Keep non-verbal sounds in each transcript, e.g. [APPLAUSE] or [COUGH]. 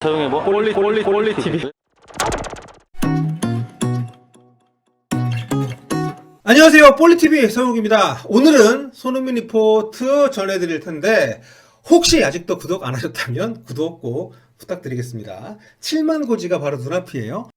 사용해봐. 꼴리, 꼴리, 꼴리 TV. 안녕하세요. 볼리TV 서용욱입니다. 오늘은 손흥민 리포트 전해드릴 텐데, 혹시 아직도 구독 안 하셨다면 구독 꼭 부탁드리겠습니다. 7만 고지가 바로 눈앞이에요.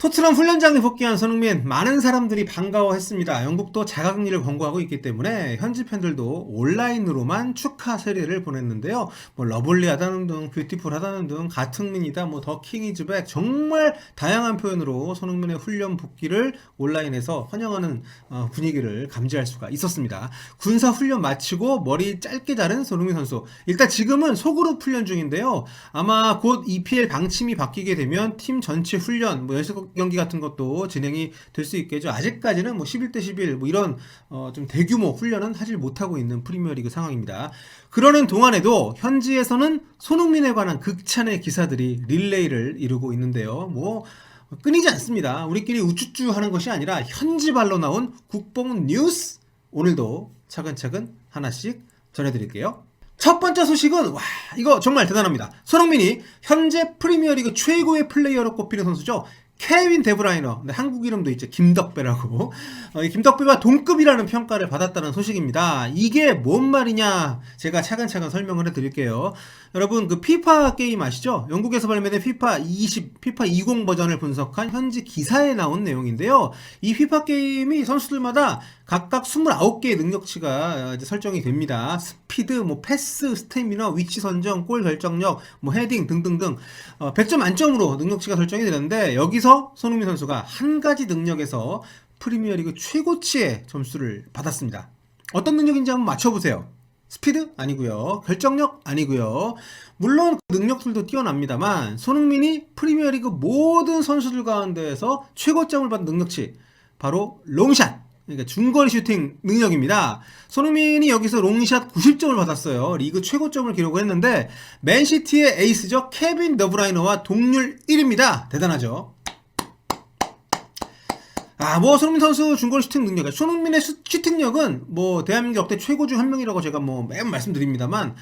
토트넘 훈련장에 복귀한 손흥민 많은 사람들이 반가워했습니다. 영국도 자가격리를 권고하고 있기 때문에 현지 팬들도 온라인으로만 축하 세례를 보냈는데요. 뭐 러블리하다는 등 뷰티풀하다는 등 가특민이다 뭐 더 킹이즈백 정말 다양한 표현으로 손흥민의 훈련 복귀를 온라인에서 환영하는 어, 분위기를 감지할 수가 있었습니다. 군사 훈련 마치고 머리 짧게 자른 손흥민 선수. 일단 지금은 소그룹 훈련 중인데요. 아마 곧 EPL 방침이 바뀌게 되면 팀 전체 훈련, 뭐 연습 경기 같은 것도 진행이 될 수 있겠죠. 아직까지는 뭐 11대 11, 뭐 이런 어, 좀 대규모 훈련은 하질 못하고 있는 프리미어리그 상황입니다. 그러는 동안에도 현지에서는 손흥민에 관한 극찬의 기사들이 릴레이를 이루고 있는데요. 뭐 끊이지 않습니다. 우리끼리 우쭈쭈 하는 것이 아니라 현지 발로 나온 국뽕 뉴스 오늘도 차근차근 하나씩 전해드릴게요. 첫 번째 소식은 와 이거 정말 대단합니다. 손흥민이 현재 프리미어리그 최고의 플레이어로 꼽히는 선수죠. 케빈 데브라이너, 네, 한국 이름도 있죠. 김덕배라고. 어, 이 김덕배와 동급이라는 평가를 받았다는 소식입니다. 이게 뭔 말이냐? 제가 차근차근 설명을 해드릴게요. 여러분, 그 피파 게임 아시죠? 영국에서 발매된 피파 20, 피파 20 버전을 분석한 현지 기사에 나온 내용인데요. 이 피파 게임이 선수들마다 각각 29개의 능력치가 이제 설정이 됩니다. 스피드, 뭐 패스, 스태미너, 위치 선정, 골 결정력, 뭐 헤딩 등등등 어, 100점 만점으로 능력치가 설정이 되는데 여기서 손흥민 선수가 한 가지 능력에서 프리미어리그 최고치의 점수를 받았습니다. 어떤 능력인지 한번 맞춰보세요. 스피드 아니고요. 결정력 아니고요. 물론 그 능력들도 뛰어납니다만 손흥민이 프리미어리그 모든 선수들 가운데에서 최고점을 받은 능력치 바로 롱샷 그러니까 중거리 슈팅 능력입니다. 손흥민이 여기서 롱샷 90점을 받았어요. 리그 최고점을 기록했는데 맨시티의 에이스죠. 케빈 더브라이너와 동률 1입니다. 대단하죠. 아, 뭐, 손흥민 선수 중거리 슈팅 능력. 손흥민의 슈, 슈팅력은 뭐, 대한민국 역대 최고 중 한 명이라고 제가 뭐, 매번 말씀드립니다만,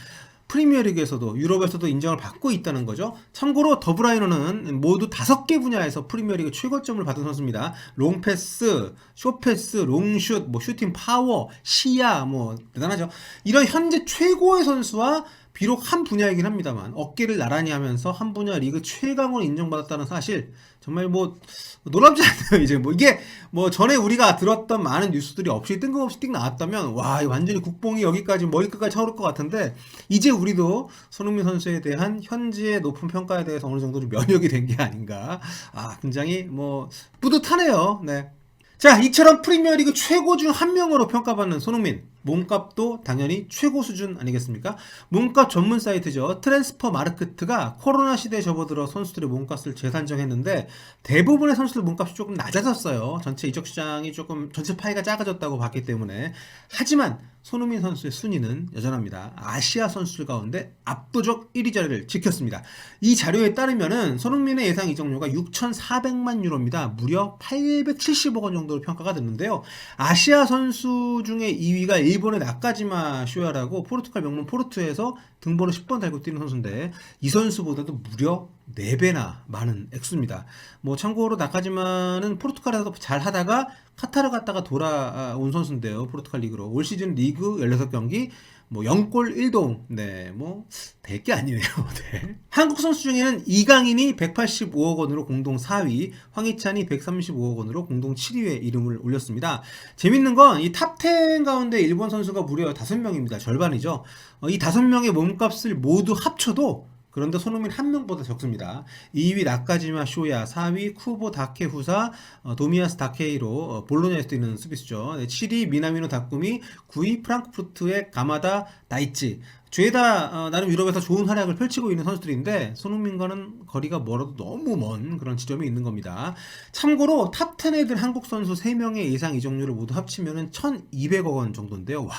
프리미어리그에서도 유럽에서도 인정을 받고 있다는 거죠. 참고로 더브라이너는 모두 다섯 개 분야에서 프리미어리그 최고점을 받은 선수입니다. 롱패스, 쇼패스, 롱슛, 뭐 슈팅 파워, 시야, 뭐 대단하죠. 이런 현재 최고의 선수와 비록 한 분야이긴 합니다만 어깨를 나란히 하면서 한 분야 리그 최강으로 인정받았다는 사실 정말 뭐 놀랍지 않아요 [LAUGHS] 이제 뭐 이게 뭐 전에 우리가 들었던 많은 뉴스들이 없이 뜬금없이 띵 나왔다면 와 완전히 국뽕이 여기까지 머리끝까지 차오를 것 같은데 이제 우리도 손흥민 선수에 대한 현지의 높은 평가에 대해서 어느 정도 좀 면역이 된 게 아닌가 아 굉장히 뭐 뿌듯하네요 네. 자, 이처럼 프리미어리그 최고 중 한 명으로 평가받는 손흥민. 몸값도 당연히 최고 수준 아니겠습니까? 몸값 전문 사이트죠. 트랜스퍼 마르크트가 코로나 시대에 접어들어 선수들의 몸값을 재산정했는데 대부분의 선수들 몸값이 조금 낮아졌어요. 전체 이적 시장이 조금 전체 파이가 작아졌다고 봤기 때문에. 하지만 손흥민 선수의 순위는 여전합니다. 아시아 선수들 가운데 압도적 1위 자리를 지켰습니다. 이 자료에 따르면은 손흥민의 예상 이적료가 6,400만 유로입니다. 무려 870억 원 정도로 평가가 됐는데요. 아시아 선수 중에 2위가 일본의 나카지마 쇼야라고 포르투갈 명문 포르투에서 등번호 10번 달고 뛰는 선수인데 이 선수보다도 무려 4배나 많은 액수입니다. 뭐 참고로 나카지마는 포르투갈에서 잘 하다가 카타르 갔다가 돌아온 선수인데요. 포르투갈 리그로. 올 시즌 리그 16경기 뭐 0골 1동. 네, 뭐 될 게 아니네요. [LAUGHS] 네. 한국 선수 중에는 이강인이 185억 원으로 공동 4위, 황희찬이 135억 원으로 공동 7위에 이름을 올렸습니다. 재밌는 건 이 탑 10 가운데 일본 선수가 무려 5명입니다. 절반이죠. 어, 이 5명의 몸값을 모두 합쳐도 그런데 손흥민 한 명보다 적습니다. 2위 나카지마 쇼야, 4위 쿠보 다케 후사, 어, 도미아스 다케이로 어, 볼로냐에서 뛰는 수비수죠. 네, 7위 미나미노 다꾸미, 9위 프랑크푸르트의 가마다 다이치. 죄다 어, 나름 유럽에서 좋은 활약을 펼치고 있는 선수들인데 손흥민과는 거리가 멀어도 너무 먼 그런 지점이 있는 겁니다. 참고로 탑10 애들 한국 선수 3명의 예상 이적료를 모두 합치면은 1,200억 원 정도인데요. 와.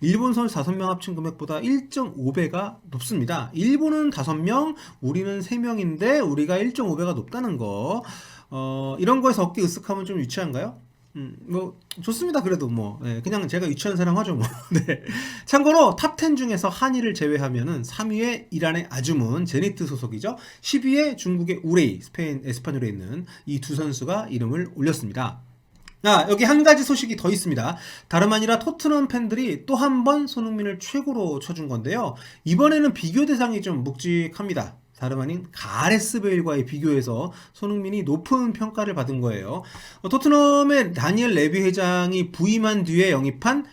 일본 선수 5명 합친 금액보다 1.5배가 높습니다. 일본은 5명, 우리는 3명인데 우리가 1.5배가 높다는 거. 어, 이런 거에서 어깨 으쓱하면 좀 유치한가요? 음, 뭐 좋습니다. 그래도 뭐 예, 그냥 제가 유치원 사랑 하죠 뭐. [LAUGHS] 네. 참고로 탑 10 중에서 한일을 제외하면은 3위에 이란의 아주문 제니트 소속이죠. 10위에 중국의 우레이 스페인 에스파뇰에 있는 이 두 선수가 이름을 올렸습니다. 아, 여기 한 가지 소식이 더 있습니다. 다름 아니라 토트넘 팬들이 또 한 번 손흥민을 최고로 쳐준 건데요. 이번에는 비교 대상이 좀 묵직합니다. 다름 아닌 가레스 베일과의 비교해서 손흥민이 높은 평가를 받은 거예요. 어, 토트넘의 다니엘 레비 회장이 부임한 뒤에 영입한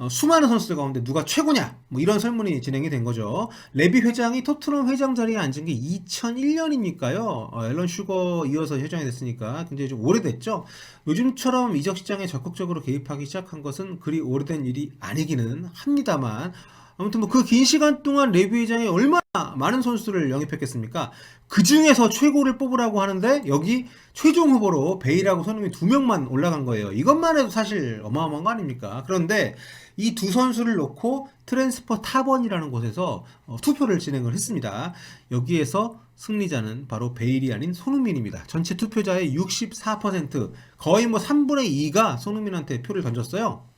어, 수많은 선수들 가운데 누가 최고냐? 뭐 이런 설문이 진행이 된 거죠. 레비 회장이 토트넘 회장 자리에 앉은 게 2001년이니까요. 앨런 슈거 이어서 회장이 됐으니까 굉장히 좀 오래됐죠. 요즘처럼 이적 시장에 적극적으로 개입하기 시작한 것은 그리 오래된 일이 아니기는 합니다만 아무튼 뭐 그 긴 시간 동안 레비 회장이 얼마나 많은 선수를 영입했겠습니까? 그 중에서 최고를 뽑으라고 하는데 여기 최종 후보로 베일하고 손흥민 두 명만 올라간 거예요. 이것만 해도 사실 어마어마한 거 아닙니까? 그런데 이 두 선수를 놓고 트랜스퍼 탑원이라는 곳에서 어, 투표를 진행을 했습니다. 여기에서 승리자는 바로 베일이 아닌 손흥민입니다. 전체 투표자의 64% 거의 뭐 3분의 2가 손흥민한테 표를 던졌어요.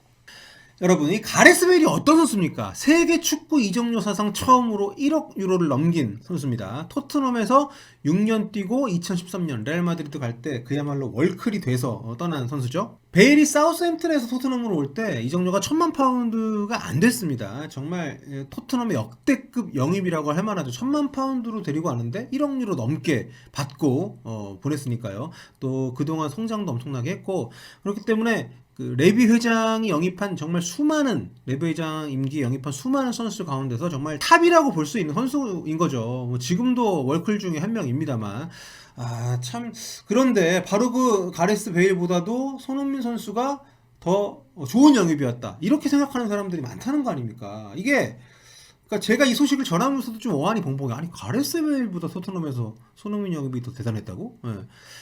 여러분, 이 가레스 베일이 어떤 선수입니까? 세계 축구 이적료 사상 처음으로 1억 유로를 넘긴 선수입니다. 토트넘에서 6년 뛰고 2013년 레알 마드리드 갈 때 그야말로 월클이 돼서 어, 떠난 선수죠. 베일이 사우스햄튼에서 토트넘으로 올 때 이적료가 천만 파운드가 안 됐습니다. 정말 예, 토트넘의 역대급 영입이라고 할 만하죠. 천만 파운드로 데리고 왔는데 1억 유로 넘게 받고 어, 보냈으니까요. 또 그동안 성장도 엄청나게 했고 그렇기 때문에 그 레비 회장이 영입한 정말 수많은 레비 회장 임기 영입한 수많은 선수 가운데서 정말 탑이라고 볼 수 있는 선수인 거죠. 뭐 지금도 월클 중에 한 명입니다만 아 참 그런데 바로 그 가레스 베일보다도 손흥민 선수가 더 좋은 영입이었다 이렇게 생각하는 사람들이 많다는 거 아닙니까? 이게 그러니까 제가 이 소식을 전하면서도 좀 어안이 벙벙해. 아니 가레스 베일보다 토트넘에서 손흥민 영입이 더 대단했다고? 예.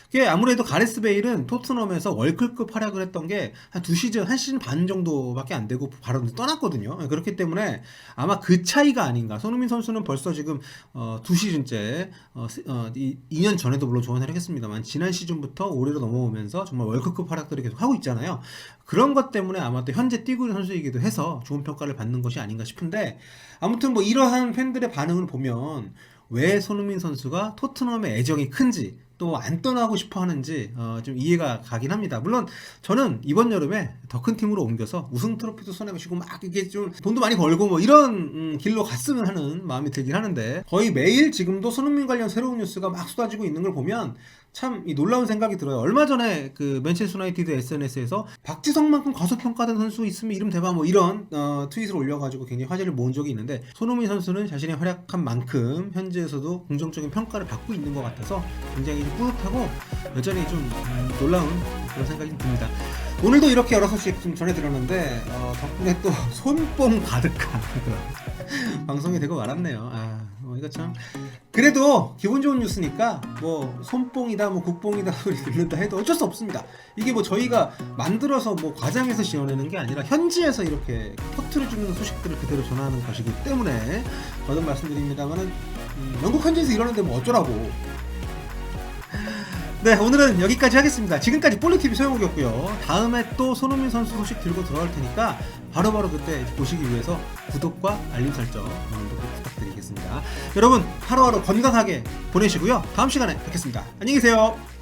그게 아무래도 가레스 베일은 토트넘에서 월클급 활약을 했던 게 한 두 시즌, 한 시즌 반 정도밖에 안 되고 바로 떠났거든요. 예, 그렇기 때문에 아마 그 차이가 아닌가. 손흥민 선수는 벌써 지금 어, 두 시즌째, 어, 시- 어, 이, 2년 전에도 물론 좋은 활약 했습니다만 지난 시즌부터 올해로 넘어오면서 정말 월클급 활약들을 계속 하고 있잖아요. 그런 것 때문에 아마 또 현재 뛰고 있는 선수이기도 해서 좋은 평가를 받는 것이 아닌가 싶은데 아무튼 뭐 이러한 팬들의 반응을 보면 왜 손흥민 선수가 토트넘의 애정이 큰지 또 안 떠나고 싶어 하는지 어, 좀 이해가 가긴 합니다. 물론 저는 이번 여름에 더 큰 팀으로 옮겨서 우승 트로피도 손에 쥐고 막 이게 좀 돈도 많이 벌고 뭐 이런 음, 길로 갔으면 하는 마음이 들긴 하는데 거의 매일 지금도 손흥민 관련 새로운 뉴스가 막 쏟아지고 있는 걸 보면 참 이 놀라운 생각이 들어요. 얼마 전에 그 맨체스터 유나이티드 SNS에서 박지성만큼 과소평가된 선수 있으면 이름 대봐 뭐 이런 어, 트윗을 올려가지고 굉장히 화제를 모은 적이 있는데 손흥민 선수는 자신의 활약한 만큼 현지에서도 긍정적인 평가를 받고 있는 것 같아서 굉장히 좀 뿌듯하고 여전히 좀 음, 놀라운 그런 생각이 듭니다. 오늘도 이렇게 여러 소식 좀 전해드렸는데 어, 덕분에 또 [LAUGHS] 손뽕 가득한 [LAUGHS] 방송이 되고 말았네요. 아, 어, 이거 참 그래도 기분 좋은 뉴스니까 뭐 손뽕이다 뭐 국뽕이다 소리 듣는다 해도 어쩔 수 없습니다. 이게 뭐 저희가 만들어서 뭐 과장해서 지어내는 게 아니라 현지에서 이렇게 터트려 주는 소식들을 그대로 전하는 것이기 때문에 거듭 말씀드립니다만은 음, 영국 현지에서 이러는데 뭐 어쩌라고. 네 오늘은 여기까지 하겠습니다. 지금까지 볼리TV 소영욱이었고요. 다음에 또 손흥민 선수 소식 들고 돌아올 테니까 바로바로 그때 보시기 위해서 구독과 알림 설정 음, 꼭 부탁드리겠습니다. 여러분 하루하루 건강하게 보내시고요. 다음 시간에 뵙겠습니다. 안녕히 계세요.